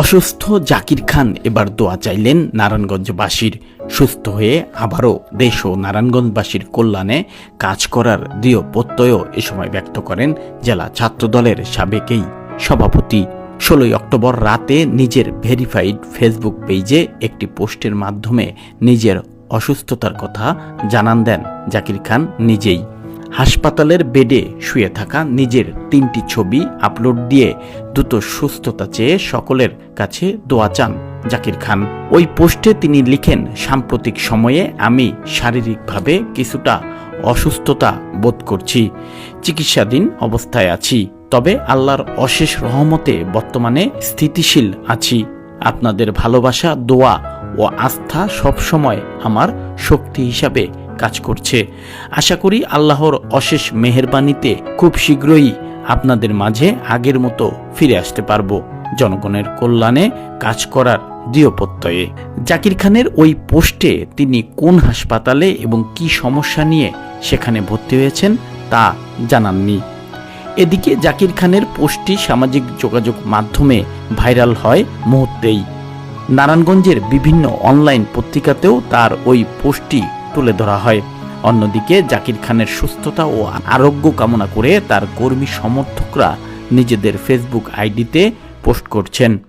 অসুস্থ জাকির খান এবার দোয়া চাইলেন নারায়ণগঞ্জবাসীর। সুস্থ হয়ে আবারও দেশ ও নারায়ণগঞ্জবাসীর কল্যাণে কাজ করার দৃঢ় প্রত্যয় এ সময় ব্যক্ত করেন জেলা ছাত্রদলের সাবেকেই সভাপতি। ষোলোই অক্টোবর রাতে নিজের ভেরিফাইড ফেসবুক পেজে একটি পোস্টের মাধ্যমে নিজের অসুস্থতার কথা জানান দেন জাকির খান নিজেই। হাসপাতালের বেডে শুয়ে থাকা নিজের তিনটি ছবি আপলোড দিয়ে দ্রুত সুস্থতা চেয়ে সকলের কাছে দোয়া চান জাকির খান। ওই পোস্টে তিনি লিখেন, সাম্প্রতিক সময়ে আমি শারীরিকভাবে কিছুটা অসুস্থতা বোধ করছি, চিকিৎসাধীন অবস্থায় আছি, তবে আল্লাহর অশেষ রহমতে বর্তমানে স্থিতিশীল আছি। আপনাদের ভালোবাসা, দোয়া ও আস্থা সবসময় আমার শক্তি হিসাবে কাজ করছে। আশা করি আল্লাহর অশেষ মেহেরবানিতে খুব শীঘ্রই আপনাদের মাঝে আগের মতো ফিরে আসতে পারব জনগণের কল্যাণে কাজ করার দৃঢ় প্রত্যয়ে জাকির খানের ওই পোস্টে তিনি কোন হাসপাতালে এবং কি সমস্যা নিয়ে সেখানে ভর্তি হয়েছেন তা জানাননি। এদিকে জাকির খানের পোস্টটি সামাজিক যোগাযোগ মাধ্যমে ভাইরাল হয় মুহূর্তেই। নারায়ণগঞ্জের বিভিন্ন অনলাইন পত্রিকাতেও তার ওই পোস্টটি তুলে ধরা হয়। অন্যদিকে জাকির খানের সুস্থতা ও আরোগ্য কামনা করে তার কর্মী সমর্থকরা নিজেদের ফেসবুক আইডিতে পোস্ট করছেন।